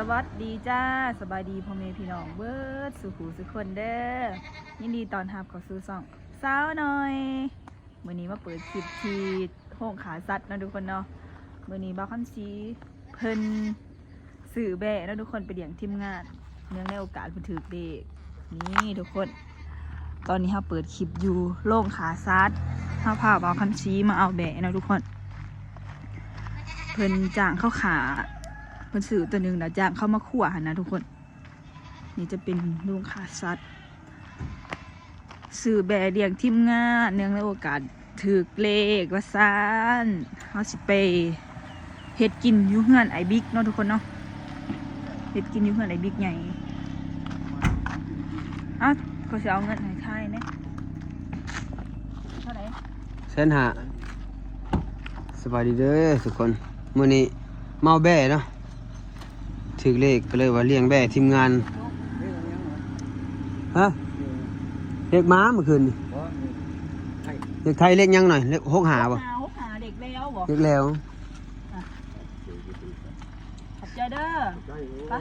สวัสดีจ้าสบายดีพ่อแม่พี่น้องเบิร์ดสุขูสุขคนเด้อยินดีตอนรับเข้าสู่ซ่องสาวหน่อยมื้อนี้มาเปิดคลิปที่ห้องขาสัตว์นะทุกคนเนาะมื้อนี้บ่าวคำซีเพิ่นสื่อแบะนะทุกคนไปเลี้ยงทีมงานเนื่องในโอกาสเพิ่นถือเด็กนี่ทุกคน ตอนนี้เราเปิดคลิปอยู่โล่งขาซัดเราพาบ่าวคำซีมาเอาแบะนะทุกคน เพิ่นจ้างเข้าขา พิ่นสื่อตัวหนึ่งนะจ้างเข้ามาขั่วหันนะทุกคน นี่จะเป็นลุงขาสัตว์สื่อแบะเลียงทีมงานเนื่องในโอกาสถือเลขว่าซานเฮาสิไปเฮ็ดกินอยู่เฮือนไอบิ๊กเนาะทุกคนเนาะเฮ็ดกินอยู่เฮือนไอบิ๊กใหญ่อ้าก็สิเอาเงินให้ทายเนะเท่าไหร่เส้นหาสบายดีเด้อทุกคนมื้อนี้เมาแบ่เนาะ ถึกเลขก็เลยว่าเลี้ยงแบ่ทีมงานฮะเลขม้าเมื่อคืนนี่เลขไทยเลขยังหน่อยเลขหกหาบ่หาหกหาเด็กแล้วบ่เลขแล้วขอบใจเด้อไป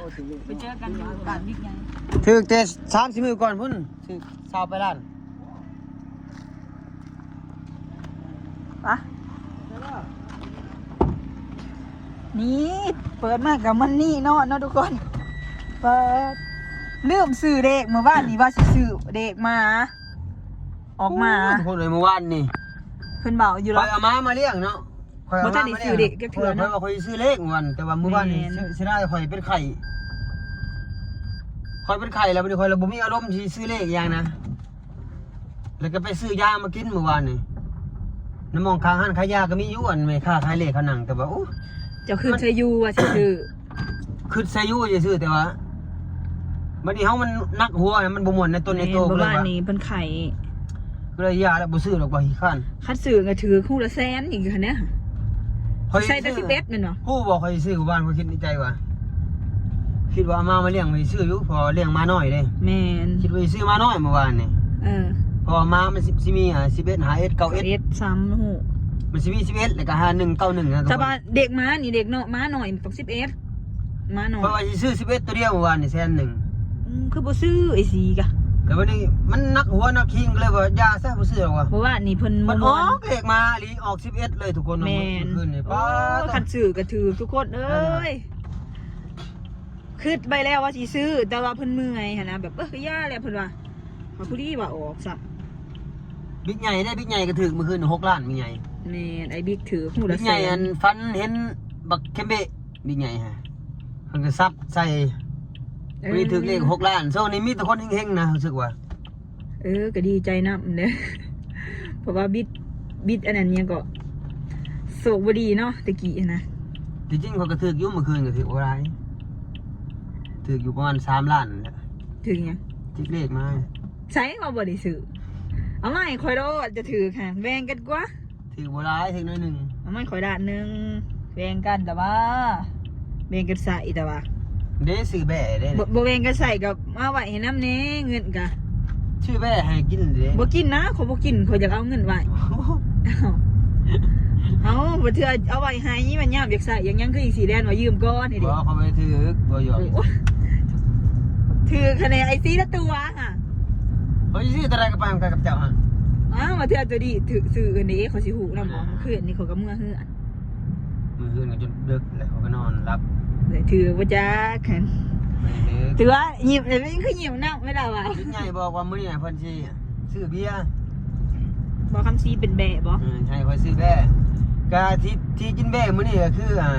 ไปเจอกันอยู่บ้านบิ๊กใหญ่ถึกแต่สามสิบมือก่อนพุ่นถึกสาวไปล้าน ปะ นี่เปิดมากกับมันนี่เนาะเนาะทุกคน เปิดลืมซื้อเด็กเมื่อวานนี้ว่าสิซื้อเด็กมา ออกมาทุกคนเลยเมื่อวานนี่เพิ่นเบาอยู่คแล้อวยเอาม้ามาเลี้ยงเนาะข้อยเอาบ่ทัม้านได้มาซื้เลี้ยองเด็กจักเทื่อเนาะเนาะข้อยว่าข้อยซื้อเลขวันแต่ว่าเมื่อวานนี่แม่นสิได้ข้อยเป็นไข่ข้อยเป็นไข่แล้วบ่ได้ข้อยระบ่มีอารมณ์สิซื้อเลขอย่างนะ แล้วก็ไปซื้อยามากินเมื่อวานนี่น้ำมองข้างห้านขายยาก็มีอยู่อันแม่ค้าขายเลขเขานั่งแต่ว่าโอ้ เจ้าคืนใช้อยู่ว่าสิซื้อคือใส่อยู่ซื่อๆแต่ว่าบัดนี้เฮามันนักหัวนะมันบ่ม่วนในต้นในโตเมื่ก็อเลยวานว่านี้เพิ่นไข่ก็เลยยาแล้วบ่ซื้อหรอกบ่ขี้ข้านคัดซื้อก็ถือคู่ละแสนอีกคันเนี้ยใส่แต่สิบเอ็ดนั่นเนาะผู้บอกข้อยสิซื้อกูบ้านข้อยคิดในใจว่า คิดว่าเอามามาเลี้ยงไว้ซื้ออยู่พอเลี้ยงมาน้อยเด้แมนคิดว่าสิซื้อมาน้อยเมื่อวานนี่เออพอมามันสิสิมีอะ11หาเอ็ดเก้าเอ็ดเอ็ดซ้ำหู มันสิมี11แล้วก็หา1 9 1นะทุกแต่คนว่าเด็กม้านี่เด็กเนาะม้าหน่อยมันต้องสิบเอ็ดม้าหน่อเพราะว่ายสิซื้อ11ตัวเดียวเมื่อวานนี่แสนหนึ่งอืมคือบ่ซื้อไอ้สีกะแต่วันนี้มันนักหัวนักคิงก็เลยว่ายาซะบ่ซื้อหรอกว่ะเพราะว่านี่เพิ่นมันบ่ออกเลขมาอีหลีออก11เลยทุกคนแมนเมื่อคืนนี่โอ้ป้าคันซื้อก็ถือทุกคนเอ้ยคิดไปแล้วว่าสิซื้อ แต่ว่าเพิ่นเมื่อยหั่นนะแบบเอ้ยย่าแล้วเพิ่นว่าว่าผู้ดีว่าออกซะบิ๊กใหญ่ได้บิ๊กใหญ่ก็ถึกเมื่อคืน6ล้านบิ๊กใหญ่ แม่นไอ้บิ๊กถือหูละบิ๊กแสใหญ่นอันฟันเห็นบักเคมเบะบิ๊กใหญ่ฮะเพิ่นก็ซับใส่วันนี้ถึกเลข6ล้านโซนนี้มีแต่คนเฮงๆนะรู้สึกว่าเออก็ดีใจนำเด้อเพราะว่าบิ๊กบิ๊กอันนั้นเนี่ยก็โศกบ่ดีเนาะตะกี้นะจริงๆเขาก็ถึกอยู่เมื่อคืนก็ถึกบ่หลายถึกอยู่ประมาณ3ล้านนั่นแหละถึงหยังจิกเลขมา ใช้เขาบ่ได้ซื้อเอาไม่คอยโดดจะถือค่ะแบ่งกันกว่า ถึกบ่หลายถึกน้อยหนึงเอาไม่คอยด้านหนึงแบ่งกันแต่ว่าแบ่งกันใส่แต่ว่าเด้ซื้อแบ่เด้บ่บ่แบ่งกันใส่กับมาไว้ให้น้ำเน่เงินกะชื่อแบ่ให้กินเด้บ่กินนะเขาบ่กินเขาอยากเอาเงินไว้เอาเอาบ่เทื่อเอาไว้ให้มันยามอยากใส่ยังยังคืออีกสีแดงว่ายืมก่อนนี่บ่ดิเขาไปถึกบ่หยอกโอ้ยถือคะแนนไอซีละตัวอะเฮ้ยซื้อแต่ไรก็ไปกับกับเจ้าฮะ อ้าวมาเทื่อตัวดีถือซื้ออันนี้เขาสิหูนำหมองคืนนี่เขาก็เมื่อเฮือนมื้อคืนก็จนดึกแล้วเขาก็นอนหลับเลยถือว่าจ้าคันไปดึกถือว่าหยิบเลยมันคือหยิบน้ำไม่ได้ว่ะบิ๊กใหญ่บอกว่ามื้อนี้เพิ่นสิซื้อเบียร์บอกคำซีเป็นแบะบออืมใช่คอยซื้อแบ่ก็ที่ที่กินแบ่มื้อนี้ก็คืออ่า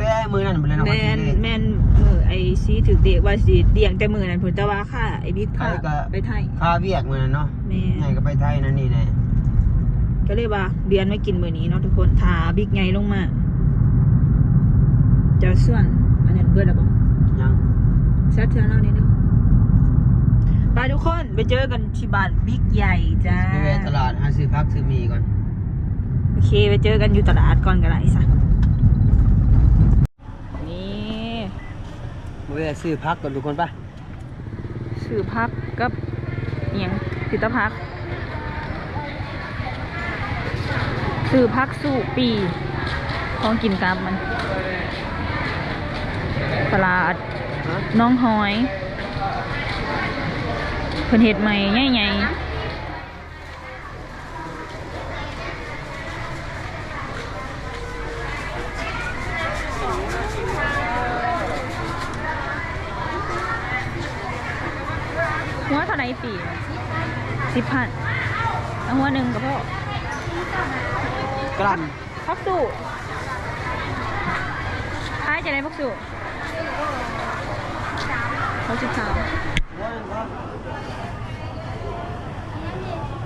แต่มือนั้นบ่เลยเนาะแมนแมนมือไอซีถือเดะว่าสิเดียงแต่มือนั้นผลแต่ว่าค่ะไอบิ๊กค่ะไปก็ไปไทยค่าเวียกมือนั้นเนาะแมนก็ไปไทยนั่นนี่แน่ก็เลยว่าเบียนไม่กินมือนี้เนาะทุกคนทาบิ๊กไงลงมาจะส่วนอันนั้นเบื่อแล้วบอกยังชัดเจนแล้วนิดนึงไปทุกคนไปเจอกันที่บ้านบิ๊กใหญ่จ้าไปตลาดหาซื้อผักซื้อมีก่อนโอเคไปเจอกันอยู่ตลาดก่อนกันไรสะนี่ ไปแวะซื้อผักก่อนทุกคนไปสื่อพักกับเอียงพิตพักสื่อพักสู่ปีของกินกลับมันตลาดฮะน้องหอยเพิ่นเฮ็ดใหม่ใหญ่ๆหัวเท่าไหร่ปี สิบพันเอาหัวหนึ่งกับพ่อกลั่นพักสู่ขายจะได้พักสู่หกสิบสาม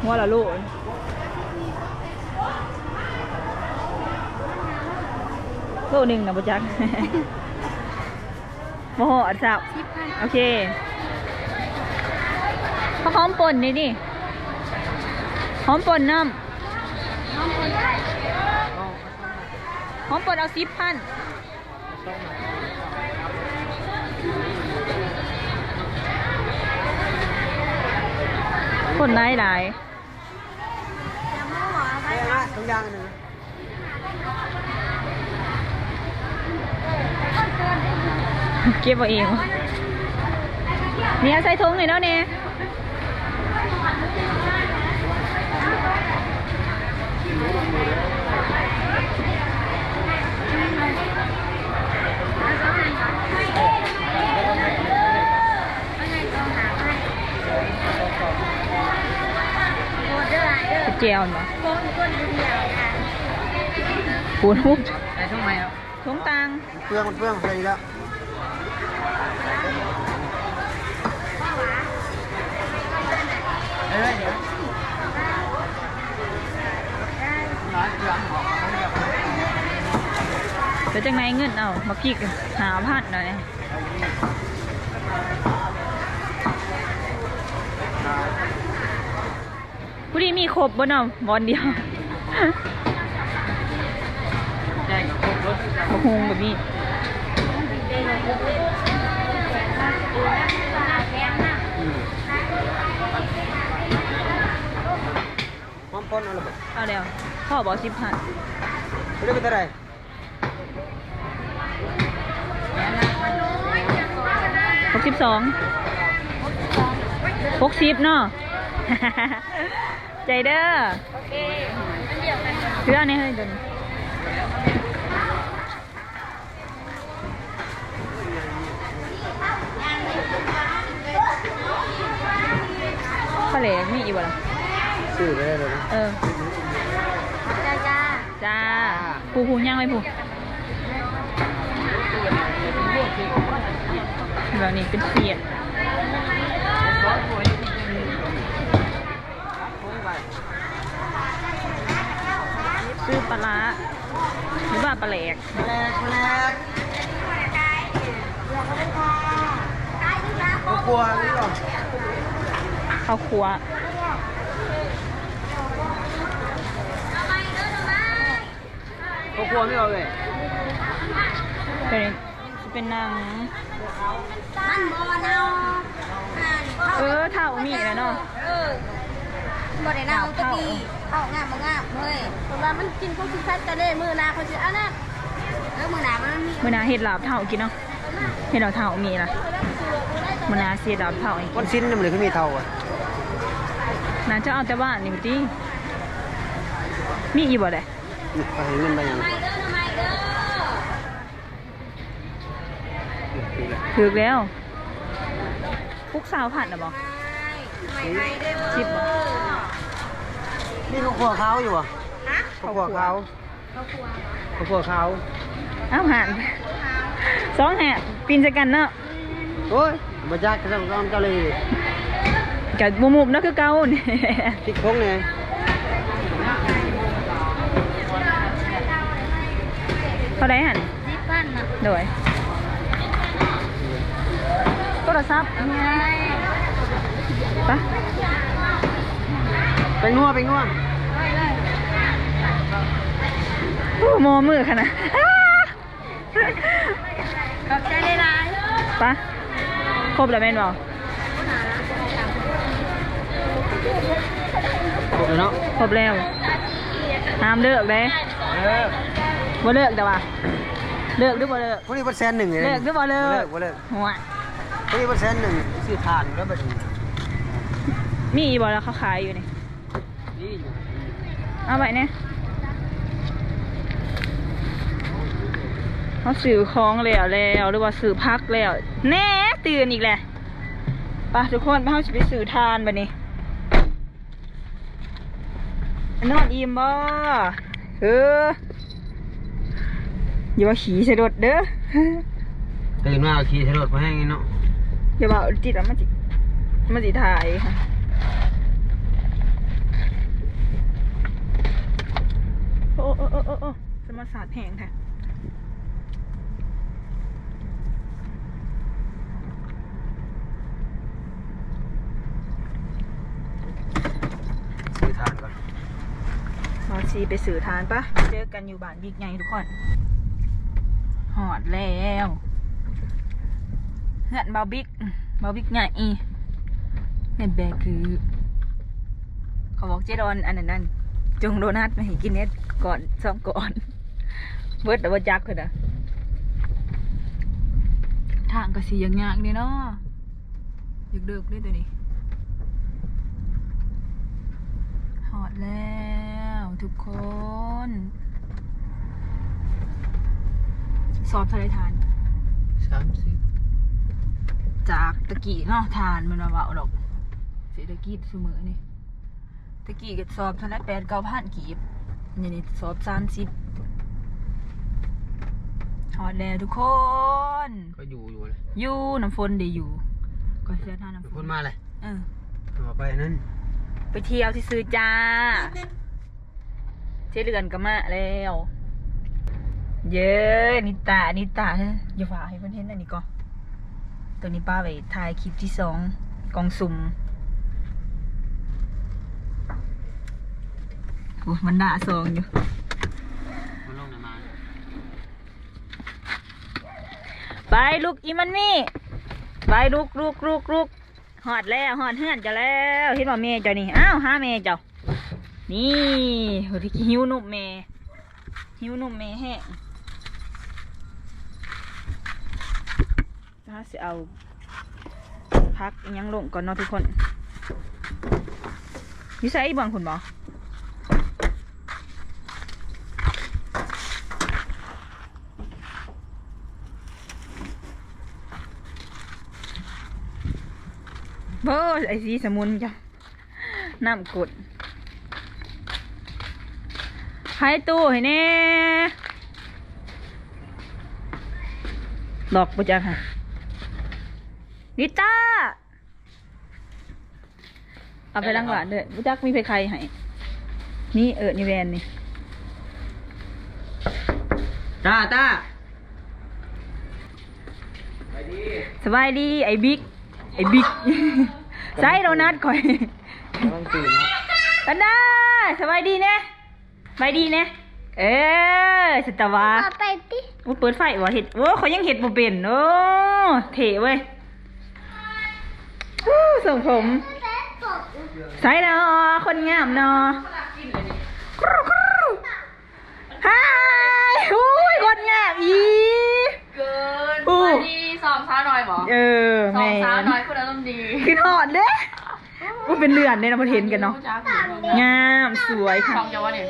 หัวละลูกลูกหนึ่งนะบุจักโมโหอัดสับโอเคเขาหอมป่นนี่ดิ หอมป่นน้ำหอมป่นเอาสิบพันคนหลายหลายเอ้ยฮะทุกอย่างหนึ่งเก็บเอาเองวะเนี่ยใส่ถุงหน่อยแล้วเนี่ยเจียวเนาะปูนมุกไอ้ทำไมอะถุงตังเปลืองมันเปลืองใส่แล้วเอ้ยเดี๋ยวร้านเครื่องหอมเขาเนี่ย เดี๋ยว จังไหนเงินเอามาพีกหาพันหน่อยผู้ดีมีครบบ่เนาะบอลเดียวแจ้งกับพวกรถบะฮงแบบนี้พร้อมพ้นเอาละบ่เอาแล้วพ่อบอกสิบพันเรียกเป็นเท่าไหร่ หกสิบสองหกสิบเนาะใจเด้อเพื่อนนี่เฮ้ยเดินข้าวเหลวมีอีกบ่ล่ะซื้อไปได้เลยนะเออ จ้าจ้าจ้าผูผูย่างไหมผู แบบนี้เป็นเสียดซื้อปลาร้าหรือว่าปลาแหลกแปลกแปลกกลัวนี่หรอข้าวคั่วกลัวไม่เอาเลยเป็น เป็นนางมันบอเนาเออเท่ามีแล้วเนาะเออบ่ได้เนาตะกี้เอางามบ่งามเฮ้ยเพราะว่ามันกินพวกที่แฟตจะได้มือหนาเขาสิอันนั้นเออมือหนามันมีมื่อนาเห็ดลาบเท่ากินเนาะเห็ดลาบเท่ามีล่ะมื่อนาเสียลาบเท่าอีกวันสิ้นนี่มันเลยก็มีเท่าอะนาจะเอาแต่บ้านนี่มติมีอีกบ่เลยไปเงินไปยัง ไม่เด้อทำไมเด้อ ถือแล้วพุกสาวผ่านนะบอกไม่ไม่เด้อชิบบ่นี่เขาขัวเขาอยู่อะฮะเขาขัวเขาเขากลัวเขาขัวเขาอ้าวหันสองแห่ปีนใส่กันเนาะโอ้ยมาจากกระทรวงเกาหลีกับมุมมุมๆเนาะคือเก่าเนี่ยพริกพงเนี่ยเท่าไรหันสิบพันน่ะโดย โทรศัพท์ไงปะไปงัวไปงัวอู้โมมือขนาดขอบใจได้หลายปะครบแล้วแม่นบ่ครบแล้วเนาะครบแล้วห้ามเลิกเลยเออว่าเลิกแต่ว่าเลิกหรือบ่เลิกพวกนี้เปอร์เซ็นต์หนึ่งเลยเลิกหรือบ่เลิกเลิกบ่เลิกหัวพวก นี้เปอร์เซ็นต์หนึ่งซื้อทานแล้วแบบนี้มีอีบ่แล้วเขาขายอยู่นี่นี่อยู่เอาไปเนี่ยเขาสื่อคล้องแล้วแล้วหรือว่าสื่อพักแล้ว แน่ตื่นอีกแหละไปทุกคนไปเขาจะไปสื่อทานบันนี้นอนอิ่มบ่เอออย่าว่าขี่ใส่รถเด้อตื่นมาเอาขี่ถนนมาให้งี้เนาะ อย่าว่าจิตอะมันจิมันจิถ่ายค่ะโอ้โอ้โอ้โอ้โอ้สมาศาสตร์แพงค่ะซื้อทานก่อนมาซีไปสื่อทานปะเจอกันอยู่บ้านบิ๊กไงทุกคน หอดแล้ว เฮือนเบาบิ๊กเบาบิ๊กไงอีเน็ตแบกคือเขาบอกเจดอนอันนั้นนั่นจงโดนัทมาให้กินเน็ตก่อนซ้อมก่อนเบิร์ดแต่ว่าจักเลยนะทางก็สียังยากนี่เนาะอยากเดิกด้วยตัวนี้หอดแล้วทุกคน สอบทะเลทานสามสิบ จากตะกี้เนาะทานมันมาเบาดอกเศรษฐกิจเสมอนี่ตะกี้ก็สอบทะเลแปดเก้าพันกีบนี่นี่สอบสามสิบหอดแล้วทุกคน ก็อยู่อยู่เลยอยู่น้ำฝนเดี๋ยวอยู่ ก็เสียท่าน้ำฝคนนมาเลยเออเอาไปนั่นไปเที่ยวที่ซื้อจ้า เจ๊เรือนก็มาแล้ว เย้นิตานิตาอย่าฝากให้เพื่อนเห็นอันนี้ก่อน ตัวนี้ป้าไปถ่ายคลิปที่สองกองสุ่มโอ้มันด่าซองอยู่มันลงไหนมาไปลูกอีมันนี่ไปลูกลูกลูกลูกหอดแล้วหอดเฮือนจะแล้วเห็นว่าเมย์เจ้านี่อ้าวหาเมย์เจ้านี่โหที่หิวนุ่มเมย์หิวนุ่มเมย์แห้ง ถ้าสิเอาพักยังลงก่อนเนาะทุกคนยู่ใส่บางคุณบอเบ้อไอสีสมุนจ้ะน้ำกดให้ตู้ให้แน่หลอกประจ๊ะค่ะ นิต้า เอาไปล้างหวานด้วยรู้จักมีไปใครให้นี่เออนี่แวนนี่ตาตาสบายดี ไอ้บิ๊ก ไอ้บิ๊กใส่โดนัทก่อยต้องตื่นนะกันได้สบายดีเนี่ยสบายดีเนี่ยเออสตาวาเอาไปติโอ้เปิดไฟวะเห็ดโอ้เขายังเห็ดบ่เป็นโอ้เท่เว้ยฮู้ ส่งผมใส่เนาะคนงามเนาะกรูกรูฮายอุ้ยคนงามอีเกินอู้สวัสดีสอบช้าหน่อยหมอเออสอแม่บช้าหน่อยคนอารมณ์ดีขึ้นหอดเด้ว่าเป็นเลือนเนี่ยเราเห็นกันเนาะจ้าคุณงามสวยค่ะสองจะว่าเนี่ย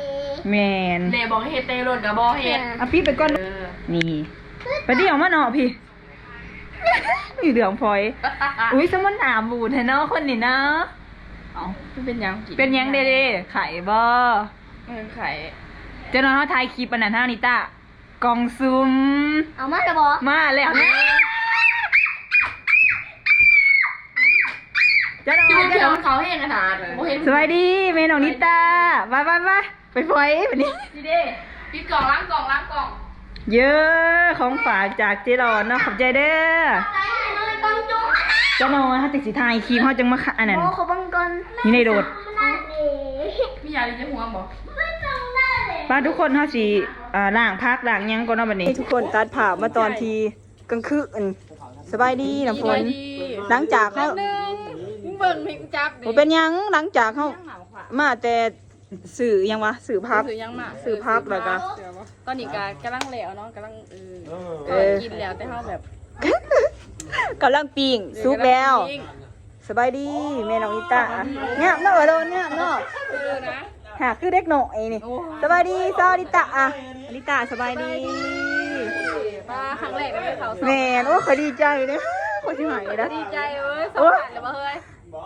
แมนเดบอกให้เฮดเตโรนกับบอเฮดเอาพี่ไปก่อนเออนี่ไปเดี่ยวมาเนาะพี่ มีเหลืองพลอย อุ้ยสมนหนาบูดแท้เนาะคนนี้เนาะเอ้ามันเป็นยังกิเป็นยังเด้เด้ไข่บ่เออไข่เจ้าน้องเขาถ่ายคลิปอันนั้นท่านิตากองซุมเอามาจะบอกมาแล้วนะเจ้าน้องที่มันเจ้าเขียวน้องมันเขาเห็นขนาดโมเห็นสวัสดีเมน้องนิตาไปไปไปไปพลอยแบบนี้ดีเด้ปิดกล่องล้างกล่องล้างกล่อง เยอะของฝากจากเจรอนเนาะขอบใจเด้อไปเลยต้องจุ๊บเจ้าน้องเขาติดสีทายครีมเขาจังมาขะอันนั้นโอ้เขาบังกอนนี่ในโดดนั่นเองมียาดีจะหัวบอกไม่ต้องได้เลยป้าทุกคนเขาสีอ่าล่างพักล่างหยังก่อนเนาะบัดนี้ ทุกคนตัดผ่ามาตอนทีกลางคืนสบายดีน้ำฝนหลังจากเขามึงเบิ่งพิงจับบ่เป็นหยังหลังจากเขามาแต่ สื่อยังวะสื่อพักคือยังมาซื้อพักแล้วก็ตอนนี้ก็กำลังแล้วเนาะกำลังเออเออ กินแล้วแต่เฮาแบบกำลังปิ้งซุกแล้ว สบายดีแม่น้องนิตาเงียบเนาะเออโดนเงียบเนาะเออนะ หาคือเด็กหน่อยนี่โอ้สบายดีซอนิตาอะนิตาสบายดีมาครั้งแรกเลยเขาแม่นโอ้ขอยดีใจเลยขอยสิหายนะดีใจเว้ยสบายเลยบ่เฮ้ย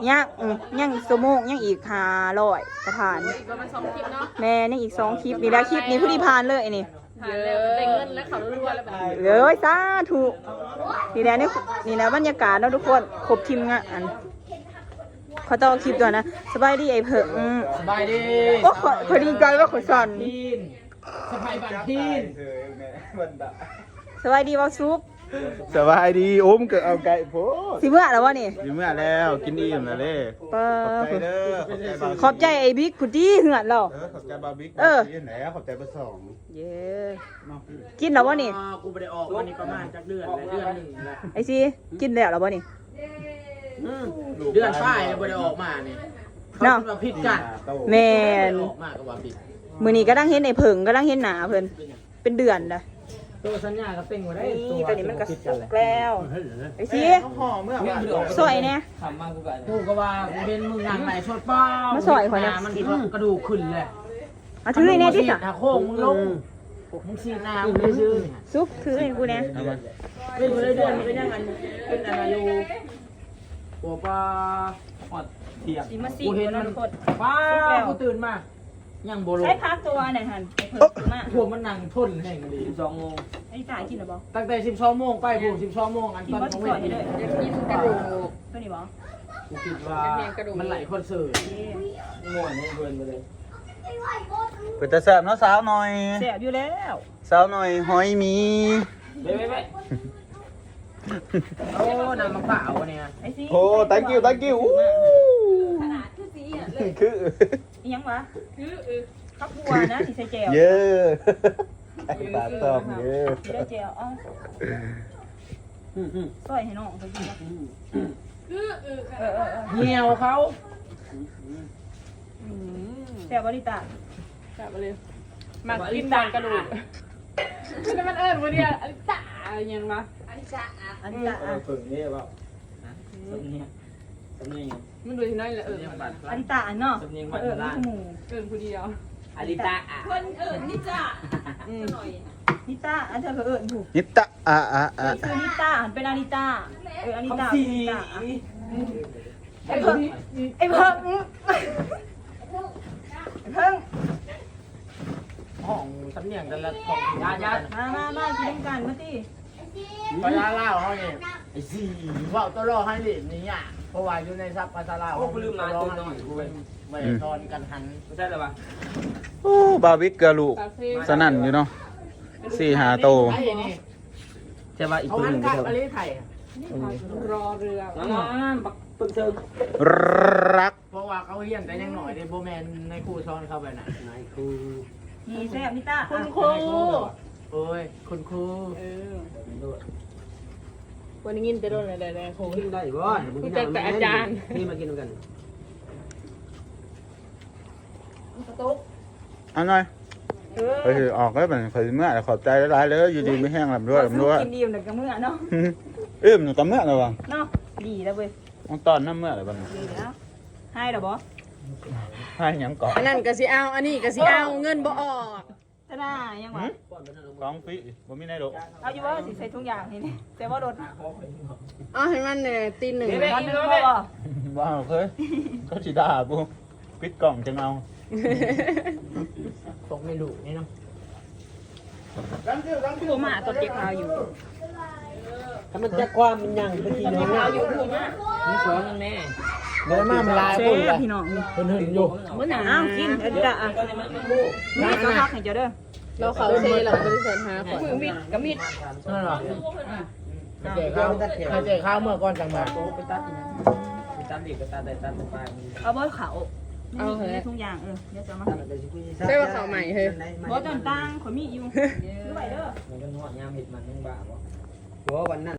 ยังอืมยังอีกสมงยังอีกห้าร้อยสะพาน อีกประมาณ2คลิปเนาะแม่ยังอีกสองคลิปนี่แล้วคลิปนี้ผู้ดีผ่านเลยนี่ผ่านแล้วได้เงินแล้วเขารัวๆแล้วแบบนี้เลยสาธุนี่แหละนี่นี่แหละบรรยากาศเนาะทุกคนครบทีมงานขอต่อคลิปก่อนนะสบายดีไอ้เผิงอืมสบายดีโอ้ขอขอดีใจว่าขอสั่นพีนสบายบันพีนสบายดีว่าซุป สบายดีโอ้มเกิดเอาไก่โพดสิเมื่อแล้ววะนี่อยู่เมื่อแล้วกินอิ่มแล้วเด้เปอขอบใจเด้อขอบใจบาขอบใจไอ้บิ๊กคุณที่เหือนเรา เออขอบใจบาบิ๊กเออ ที่ไหนขอบใจเบอร์สองเย้กินแล้ววะนี่ กูไปได้ออกวันนี้ประมาณจักเดือนเลยเดือนหนึ่งแล้วไอ้ซีกินแล้วแล้ววะนี่เดือนป้ายบ่ได้ออกมานี่เนาะเขาผิดกันแม่นออกมาก็ว่าผิดมือนี้ก็ตั้งเห็นไอ้เผิงก็ตั้งเห็นหนาเพิ่นเป็นเดือนละ ตัวสัญญาก็เต็งไว้ได้นี่ตอนนี้มันก็สุกแล้วไอ้ซีห่อเมื่อวานสวยเนี่ยกูก็ว่ากูเห็นมึงงานไหนชดป้ามามาซอยข่อยนะมันกระดูกขึ้นเลยเอาถือไอ้เนี่ยดิจ้ะจ้ะโค้งมึงลงมึงสีน้ำมึงได้ซื้อนี่ซุปถือให้กูเนี่ยเป็นกูได้เดือนมันเป็นยังไงเป็นอะไรอยู่ตัวปลาหอดเทียบสีมาสีกูเห็นนะมันทุกคนป้ากูตื่นมา ยังโบโลใช้พักตัวไหนหันไอ้เผิงมาพวกมันนั่งทนแห่งดี12โมงไอ้จ่ายกินหรือเปล่าตั้งแต่12โมงไปพวก12โมงอันกินตอนบ่ขสิองสเววยทีเลยอยากกินกระดูกตัวนี้บ่กูคิดว่ามันไหลคอนเสิร์ตง่วนเกินไปเลยเปิดตาแสบเนาะสาวหน่อยแสบอยู่แล้วสาวหน่อยหอยมีเว้ยเว้ยเว้ยโอ้น้ำมะพร้าวเนี่ยไอ้ซีโอ้ thank you thank you อู้คือ อิหยังวะคือเออข้าวคั่วนะสีใส่แจ่วเยอะไอ้ตาตอมเยอะสีได้แจ่วเอ้าซอยให้น้องเขากินนะคือเออเออเออเออเหี่ยวเขาแซ่บบริตากลับมาเลยมากินดานกระดูกมันมันเอิญวันเนี้ยอันตาอย่างวะอันนี้จ้ะอะฝึกนี่แบบสำเนียง สำเนียงมันดูที่นั่นแหละเออสำเนียงบัตรอันนี้ตาอันเนาะเออนี่ขมูเอิญผู้เดียวอาริตะอะคนเอิญนี่จ้ะอืมนิต้าอันเธอก็เอิญถูกนิตะอะอะอะคือนิต้าหันเป็นอานิต้าเอออานิต้าสีนิต้าอะไอ้เพิ่งไอ้เพิ่งไอ้เพิ่งห้องสำเนียงแต่ละของยาญาติมามามากินน้ำกันมาติภาษาลาวเขาเนี่ยไอ้สี่ว่าตัวรอให้เหรียญนี่อะ เพราะว่าอยู่ในซับภาษาลาวเขาลืมมาตัวน้อยกูเป็นไม่ตอนกันหันไม่ใช่หรอวะโอ้บาบิ๊กกระลูกคาเฟ่สนั่นอยู่เนาะสี่หาโตไอ้นี่ใช่ป่ะอีกเขาตัวหหันนึ่งกลับใช่อะป่ะไรไทยรอเรืออ๋อปักปึกเซิงรักเพราะว่าเขาเฮียนแต่ยังหน่อยในโบแมนในครูซ้อนเข้าไปน่ะนายครูนี่แซ่บนิต้าคุณอะครูโอ้ยคุณครูเออ วันนี้ยินแต่โดนอะไรๆโห กินได้บ่รู้จักแต่อาจารย์ นี่มากินกันเอาหน่อยเออไปถือออกก็เป็นขอยเมื่อขอบใจหลายๆเลยอยู่ดีไม่แห้งลำด้วยลำด้วยกินดีมหนึ่งกับมือเนาะเอื้อมหนูกับเมื่อเลยวะเนาะดีแล้วเว้ยต้องตอนน้ำเมื่อเลยบ้างดีแล้วให้ดอกบอให้หยังเกาะอันนั้นก็สิเอา อันนี้ก็สิเอา เงินบ่ออก จะได้ยังวะกองฟิบ่มีในโลกเอาอยู่ว่าสิใส่ทุกอย่างนี่นี่แต่ว่าโดนเอาให้มันเนี่ยตีหนึ่งตอนนึงพอบ่ว้าวเคยเขาจิด่าบุปิดกล่องจังเอาตกไม่ดุนี่เนาะตัวหมาตัวเก็บเอาอยู่ถ้ามันจะความมันยังตะกี้ตัวน้เก็อบงเอาอยู่ตัวหมานี่สองแม่ เดินมามันลายแซ่ปุ่นเลบยพี่น้องนี่เพิ่นหึนอยู่มื้อหนาวกินเอ็ดจ้ะอะนี่ก็พักให้เจ้าเด้อเราเขาเซเราบริษัทหาของมือมิดกับมิดนั่นเหรอเจ๊ข้าวเจ๊ข้าวเมื่อก่อนจังหวะไปตัดไปตัดอีกก็ตัดได้ตัดไปเอาบ่เขานี่ในทุกอย่างเออเดี๋ยวจะมาใช่ว่าเขาใหม่เฮ้ยบ่จนตังข่อยมีอยู่ด้วยเด้อ มันก็นวดยามเห็ดมันยังบ้าบ่เพราะวันนั้น